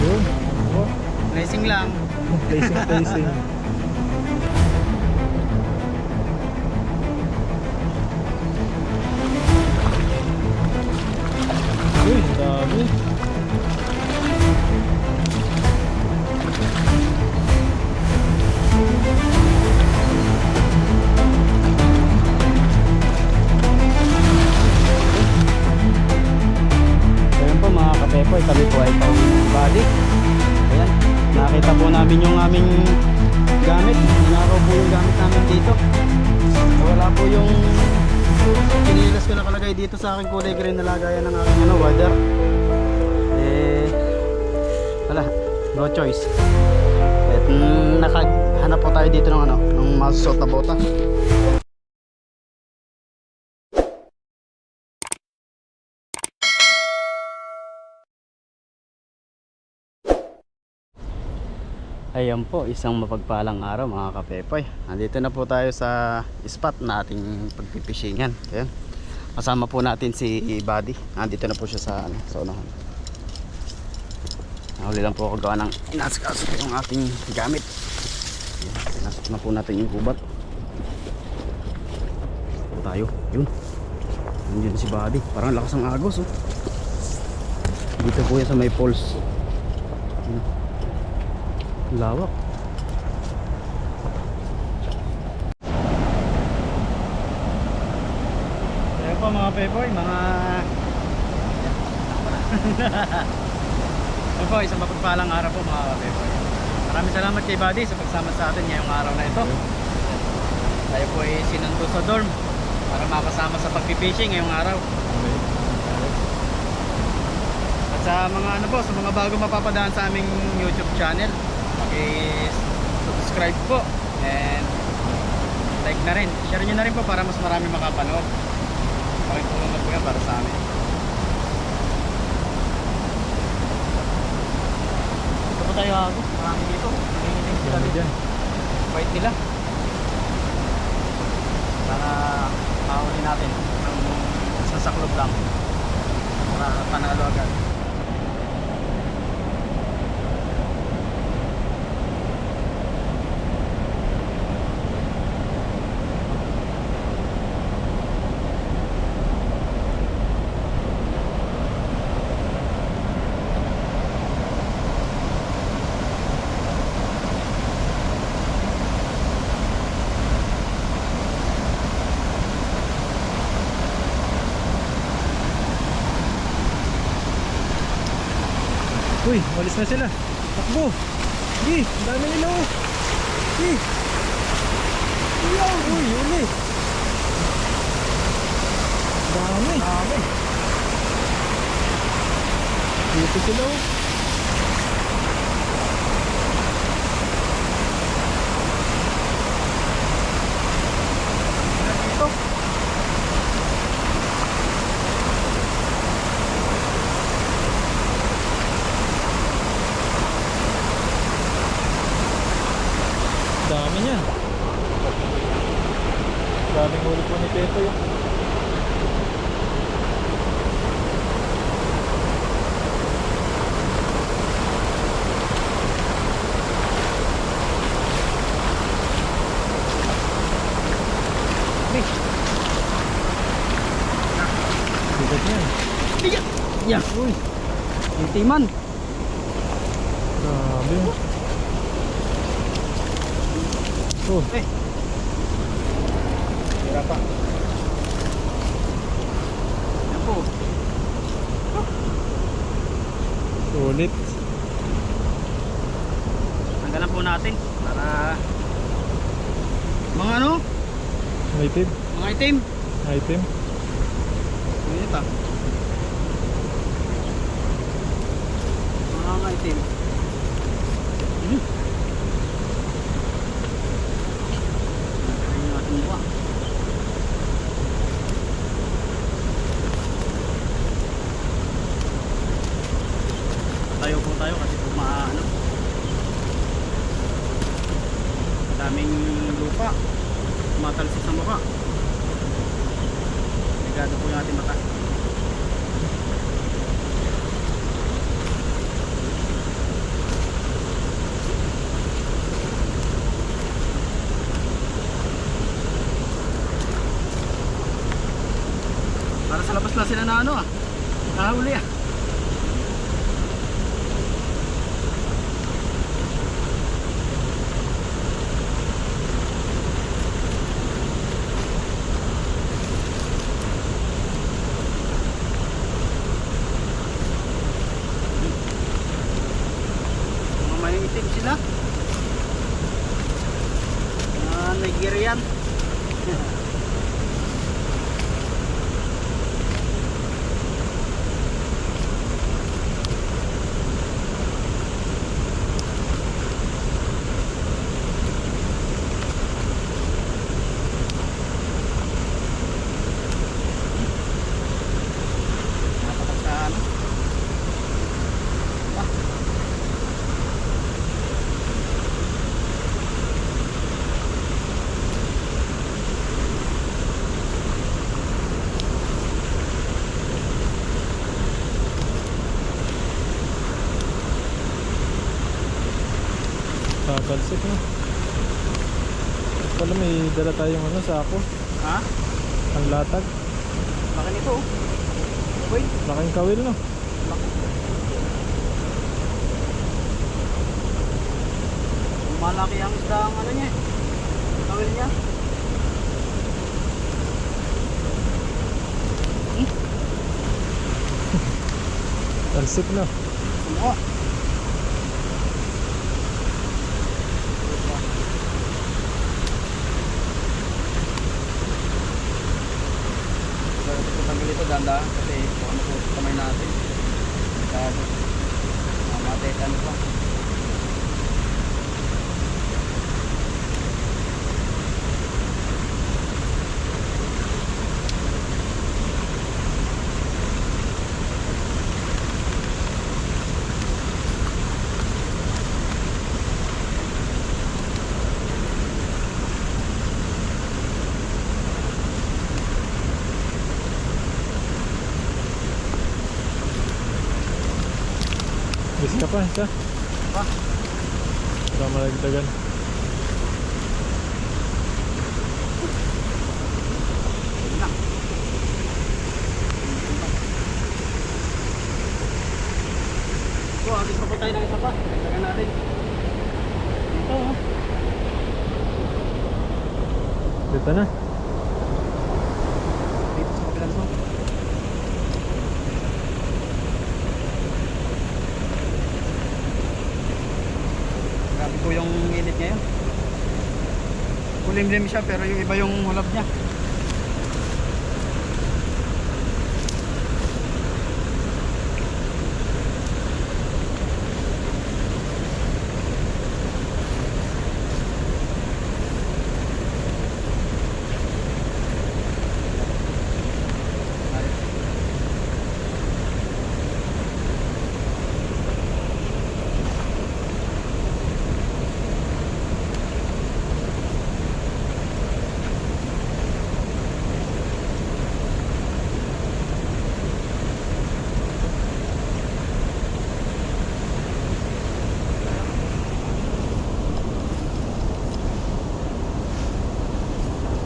Yun. Oh, Blessing lang. placing, placing. Uy, dami. Nakita po namin yung aming gamit. Ninakaw po yung gamit namin dito. Wala po yung kinilas ko nakalagay dito sa aking kulay green na lagayan ng aking ano, water. Eh, wala, no choice. At mm, nakahanap po tayo dito ng ano, ng masusot na bota. Ayan po, isang mapagpalang araw mga kapepoy. Nandito na po tayo sa spot na ating pagpipishingan. Ayan. Kasama po natin si Buddy. Nandito na po siya sa, ano, sa unahan. Nahuli lang po ako gawa ng inaskaso po yung ating gamit. Pinasok na po natin yung kubat. Tayo. Yun. Yun si Buddy. Parang lakas ng agos. Oh. Dito po yan sa may poles. Yun. Lawak. Ayan po mga peboy, mga... Ayan po, isang mapagpalang araw po mga peboy. Maraming salamat kay Buddy sa pagsama sa atin ngayong araw na ito. Tayo po ay sinundo sa dorm para makasama sa pagpipishing ngayong araw. At sa mga ano po, sa mga bago mapapadaan sa aming YouTube channel, paki-subscribe po and like na rin. Share nyo na rin po para mas marami makapanood. Pakitulong na po yan para sa amin. Ito po tayo ako. Marami dito. Nanginginig sila dito. dyan. Bait nila. Para mahuli natin ng sasaklob lang. Para panalo agad. Uy, walis na sila. Takbo. Sige, ang dami nila oh. Sige. Iyaw, uy, uli. Dami. Dami. Dito sila oh. Dito. Dami niyan. Daming huli po ni Pepe yun. Bigat niyan. Yeah. Uy, Intiman. grabe. Oh, Eh. Tira pa. Yan po. ulit. Tanggalan po natin para mga ano, Native. mga item. Item. Ganito pa. Mga item. Hmm. Ayun yung ating mukha. Tayo po tayo kasi po maano. Daming lupa. Tumatalsik sa mukha. Ligado po yung ating mata. sila na ano ah. Nahuli ah. Mga may itim sila. Mga Nigerian. Napatak sa ano. Ah. Kakalsik na. Pala may dala tayong ano sa ako. Ha? Ang latag. Laki nito oh. Uy, Laking kawil no. laki. Malaki ang isda ang ano niya. eh. Kawil niya. Kalsik na. Oo. Pero ito tanggal ito danda kasi baka matusok kamay natin. Masyado. Mamatay ano pa. Bis ka pa, isa. Pa. Baka malagdagan. Yun na. So, atin pa po tayo ng isa pa. Tagan natin. Ito oh. Dito na. Dito sa kabilang to. Grabe po yung init ngayon. Kulimlim siya pero yung iba yung hulab niya.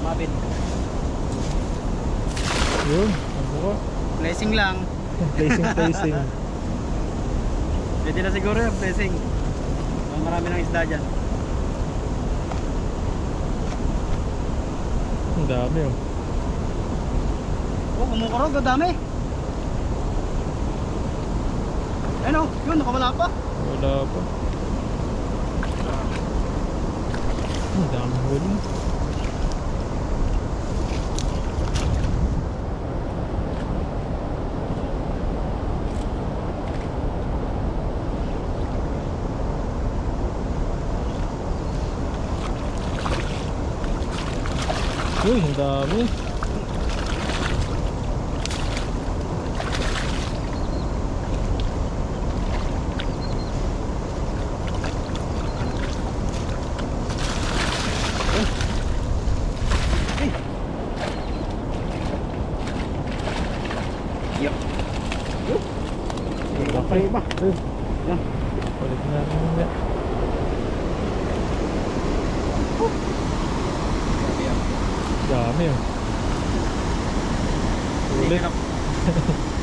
Mabit. Yun. Ano ko? Blessing lang. Placing, placing. Pwede na siguro yung blessing. Oh, marami ng isda dyan. Ang dami oh. Oh, kumukurog, ang dami. Ayun oh, yun, nakawala pa. Wala pa. Ang dami huli. Uy, ang dami. Laki. ba? Yan. Ulit na namin. Yan. Dami oh. Ulit.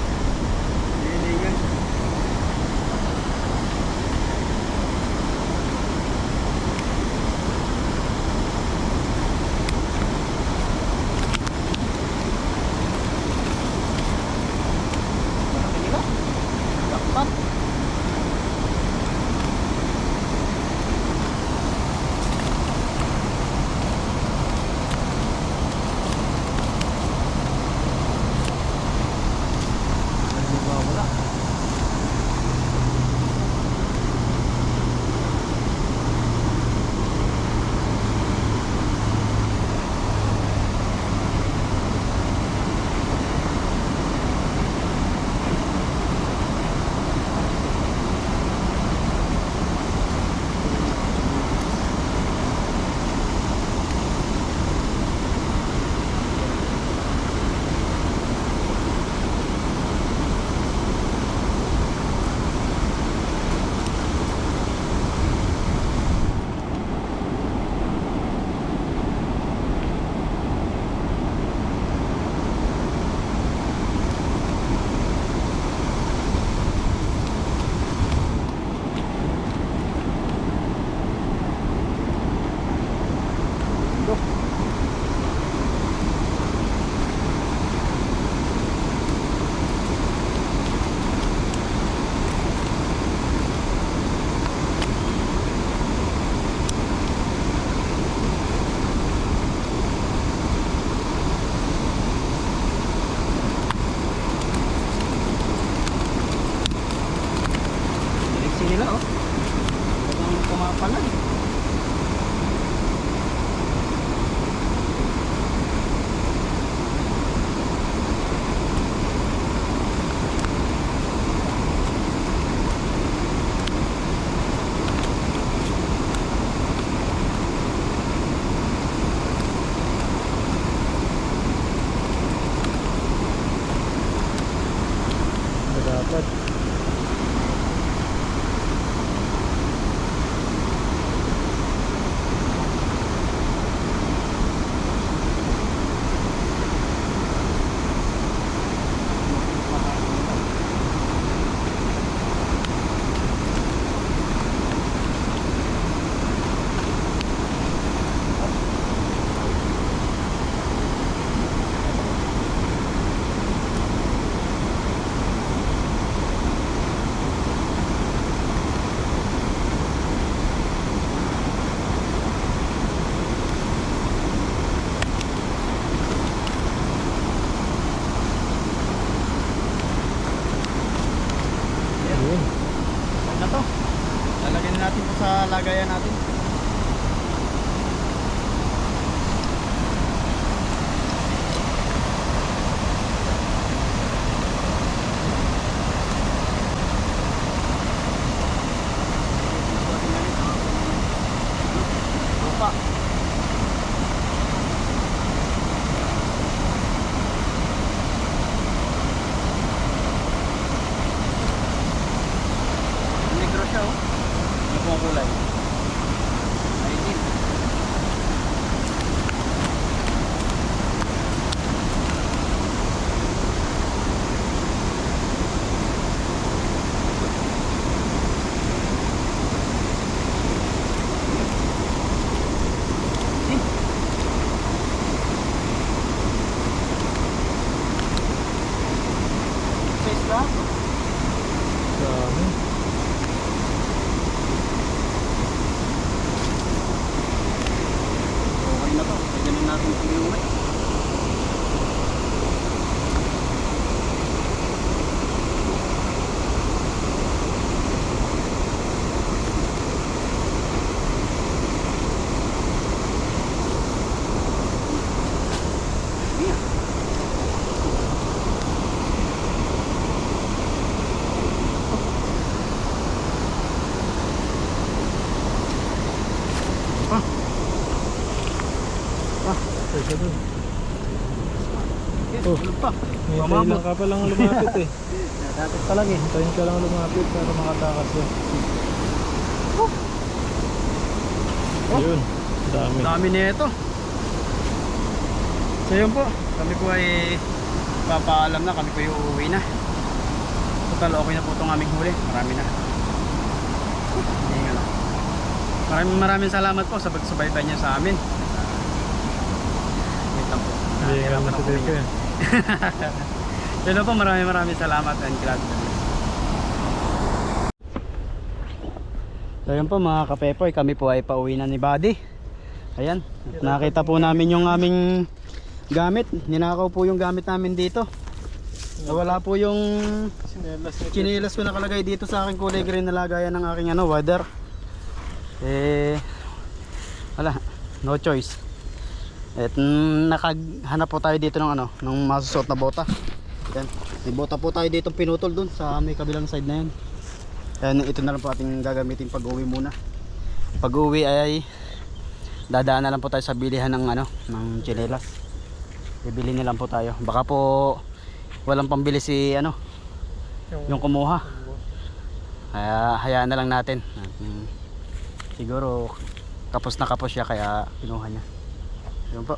Mamamot. lang ka palang lumapit eh. Dapat pa lang eh. Hintayin ka lang lumapit para makatakas yan. Yun. Dami. Dami nito. So yun po, kami po ay magpapaalam na kami po yung uuwi na. Total okay na po itong aming huli. Marami na. Hindi nga lang. Maraming maraming salamat po sa pagsubaybay niyo sa amin. Wait lang po. Hindi ako si Pepe kuminya. yan. Yun po, maraming maraming salamat and glad. So yun po mga kapepoy, kami po ay pauwi na ni Buddy. Ayan, nakita po namin yung aming gamit. Ninakaw po yung gamit namin dito. Wala po yung chinilas ko nakalagay dito sa aking kulay green na lagayan ng aking ano, weather. Eh, wala, no choice. At nakaghanap po tayo dito ng ano, ng masusuot na bota. Yan. May bota po tayo dito pinutol dun sa may kabilang side na yan. Yan, ito na lang po ating gagamitin pag uwi muna. Pag uwi ay dadaan na lang po tayo sa bilihan ng ano, ng chinelas. Bibili na lang po tayo. Baka po walang pambili si ano, yung kumuha. Kaya hayaan na lang natin. At, mm, siguro kapos na kapos siya kaya kinuha niya yun po.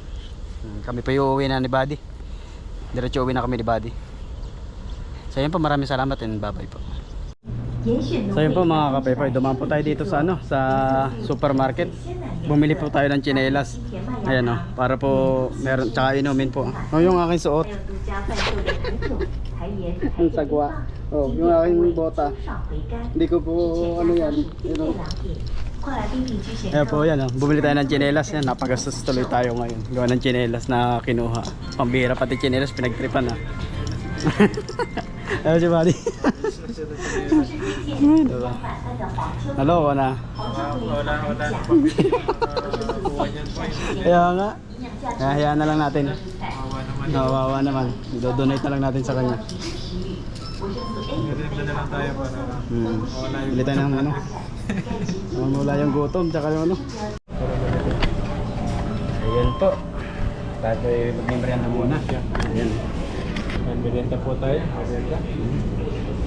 Hmm, kami pa yung uwi na ni Buddy. Diretso uwi na kami ni Buddy. So yun po maraming salamat and bye bye po so yun po mga kapaypay dumaan po tayo dito sa ano sa supermarket. Bumili po tayo ng chinelas. Ayan o para po meron tsaka inumin po. O yung aking suot. Ang sagwa. O yung aking bota. Hindi ko po ano yan you know. Ayan po, yan. Oh. Bumili tayo ng chinelas. Yan, napagastos tuloy tayo ngayon. Gawa ng chinelas na kinuha. Pambira pati chinelas, pinagtripan na. Ah. Ayan si Buddy. Diba? Hello, wala. Wala, wala. Kaya nga. Kaya na lang natin. Nawawa naman. Dodonate na lang natin sa kanya. Hmm. Bili tayo ng ano? Mamula yung gutom, tsaka yung ano. Ayan po. Tayo na muna. Ayan. Merienda po tayo. Merienda.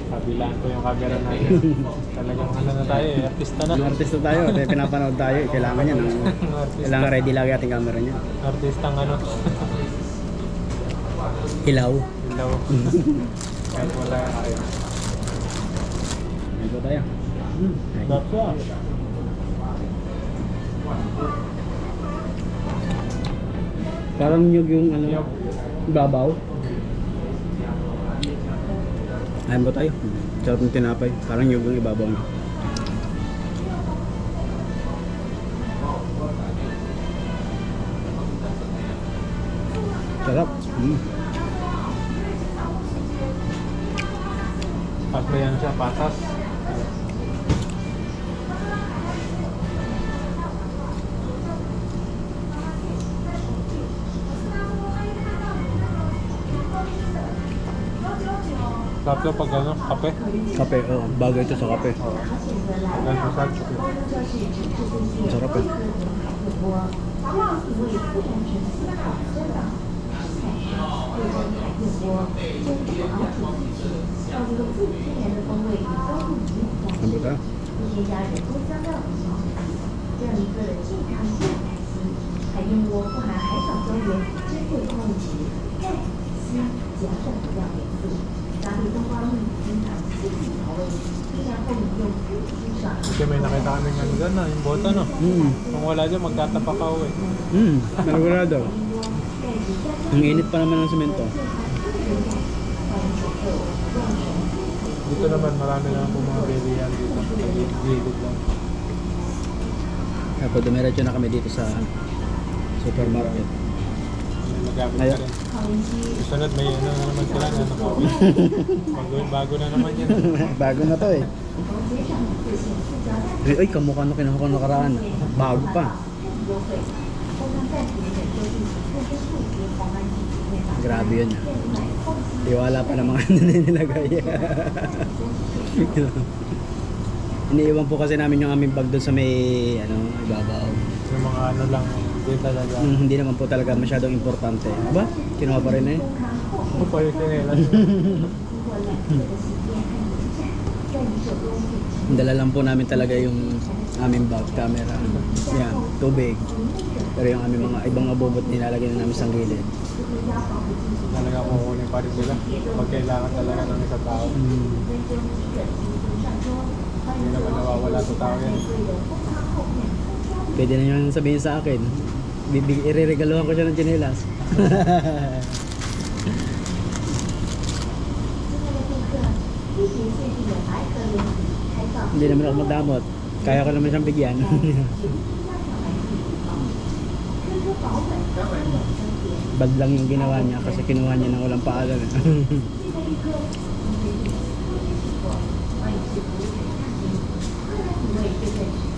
Kabilaan ko yung camera natin. Talagang ano na tayo eh. Artista na. Ang artista tayo, tayo pinapanood tayo. eh. Kailangan. Ang, Artista. kailangan ready lagi ating camera niya. Artistang ano. Hilaw. Ilaw. Kahit wala tayo. Ayan po tayo. Hmm. Tapos ah. Parang nyug yung ano, babaw. Ayan po tayo. Sarap ng tinapay. Parang nyug yung ibabaw niya. Sarap. Mm. Pag ba yan siya, patas. Tapos pag ano, kape. Kape, oo. Bagay ito sa kape. Ganun sa Sarap eh. Ano ba tayo? 添 kasi may nakita kami ng gana, ah, yung bota no. Mm. Kung wala dyan, magtatapa ka uwi. Mm. Nalagura daw. Ang init pa naman ng semento. Dito naman marami na po mga bilihan dito. Gilid lang. Tapos dumiretso na kami dito sa supermarket. May magamit Susunod may ano na naman sila na nakaw. bago, bago na naman yan. Bago na to eh. Ay, ay kamukha na kinuha ko nakaraan. Bago pa. Grabe yun. Tiwala pa ng mga ano nilagay. Iniiwan po kasi namin yung aming bag doon sa may ano, ibabaw. Yung mga ano lang, hindi talaga. Hmm, hindi naman po talaga masyadong importante. Aba, kinuha pa rin eh. Ano pa yung sinelas? Dala lang po namin talaga yung aming bag camera. Yan, tubig. Pero yung aming mga ibang abobot nilalagay na namin sa gilid. Talaga kukunin pa rin sila. Pag kailangan talaga ng isang tao. Hindi naman nawawala sa tao yan. Pwede na nyo sabihin sa akin bibig ireregaluhan ko siya ng chinelas hindi naman ako madamot kaya ko naman siyang bigyan bad lang yung ginawa niya kasi kinuha niya nang walang paalam. Thank you.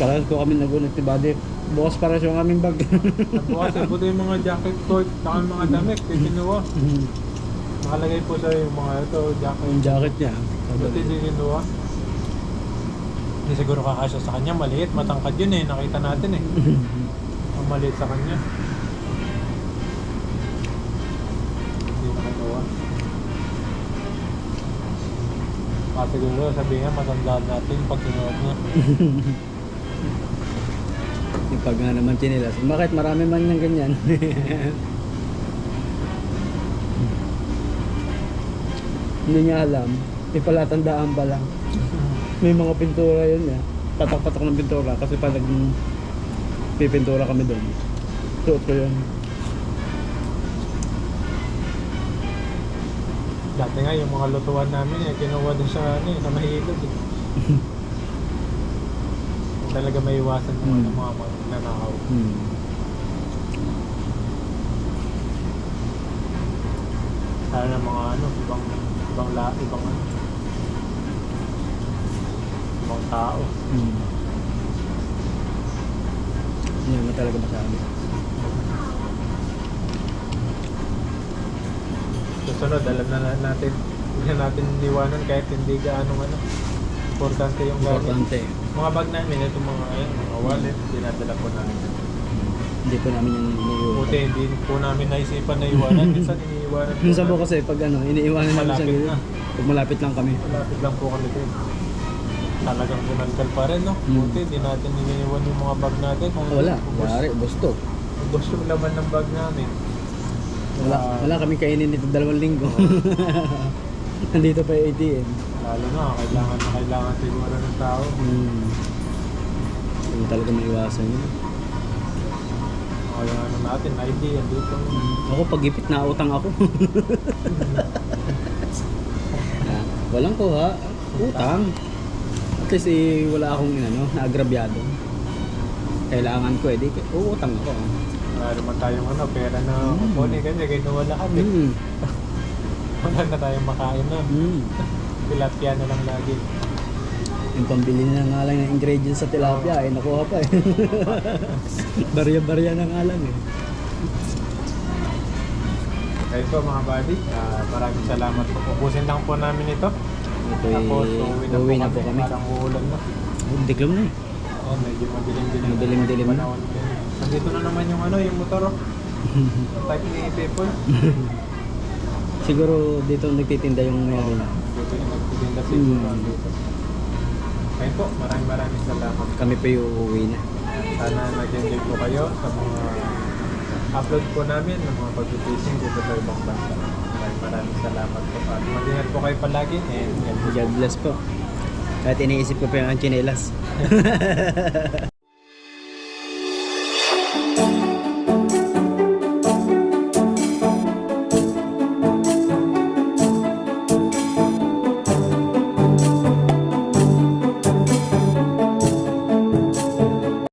Kaya ko kami nagunit ni Buddy. Bukas para siya ang aming bag. Bukas eh, buti yung mga jacket ko, saka yung mga damit, eh, kinuha. Nakalagay po sa yung mga ito, jacket. yung jacket niya. Buti hindi kinuha. Hindi siguro kakasya sa kanya, maliit, matangkad yun eh, nakita natin eh. Ang maliit sa kanya. Hindi nakakuha. Baka siguro sabihin niya, matandaan natin pag sinuot niya. Yung pag nga naman chinilas. Bakit marami man ng ganyan? Hindi niya alam. May palatandaan pa lang. May mga pintura yun niya. Patak-patak ng pintura kasi pag nag pipintura kami doon. Suot ko yun. Dati nga yung mga lutuan namin eh, kinuha din sa ano eh, sa mahilog eh. Talaga may iwasan yung Hmm. mga magnanakaw. Hmm. Lalo na mga ano, ibang ibang la, ibang ano. Ibang tao. Hmm. Hindi naman talaga masabi. Susunod, alam na na- natin, hindi na natin iniwanan kahit hindi gaano ano. Importante yung gamit. Importante. Mga bag namin, itong mga, ayun, mga wallet, dinadala po namin. Hindi po namin yung iniiwan. Buti hindi po namin naisipan na iwanan. Minsan iniiwanan po Minsan po kasi pag ano, iniiwanan namin sa Malapit gilid. na. Pag malapit lang kami. Malapit lang po kami din. Talagang bunalkal pa rin, no? Hmm. Buti, hindi natin iniiwan yung mga bag natin. Kung Wala. ubos, Yari, gusto. ubos yung laman ng bag namin. Wala, Ah, wala kami kainin nito dalawang linggo. Nandito pa yung ATM. Lalo na, kailangan na kailangan siguro ng tao. Hmm. Hindi talaga maiwasan yun. Kaya ano natin, ID, andito. Ako pag ipit na utang ako. Ah, Walang kuha. Utang. At least eh, wala akong ano, naagrabyado. Kailangan ko eh, di uutang ako. Wala naman tayong ano, pera na Hmm. kukunin kasi kinuha lahat eh. Hmm. Wala na tayong makain na. Hmm. Tilapia na lang lagi. Yung pambili na nga lang ng ingredients sa tilapia, eh, nakuha pa eh. Barya-barya na nga lang eh. Kaya po mga buddy, ah, maraming salamat po. Ubusin lang po namin ito. Ito Tapos uwi na, po kami. Parang uulan na. Oh, Diklom na eh. Oh, medyo madilim-dilim. Madilim-dilim na. Panahon din. Nandito na naman yung ano, yung motor. oh. Type ni People. Siguro dito nagtitinda yung mayroon na. Dito yung. Hmm. Dito. Kaya po, maraming maraming salamat. Kami pa yung uuwi na. Sana nag-enjoy po kayo sa mga upload po namin ng mga pag-fishing dito sa ibang bansa. Maraming maraming salamat po. At mag-ingat po kayo palagi and God bless po. Kahit iniisip ko pa yung chinelas.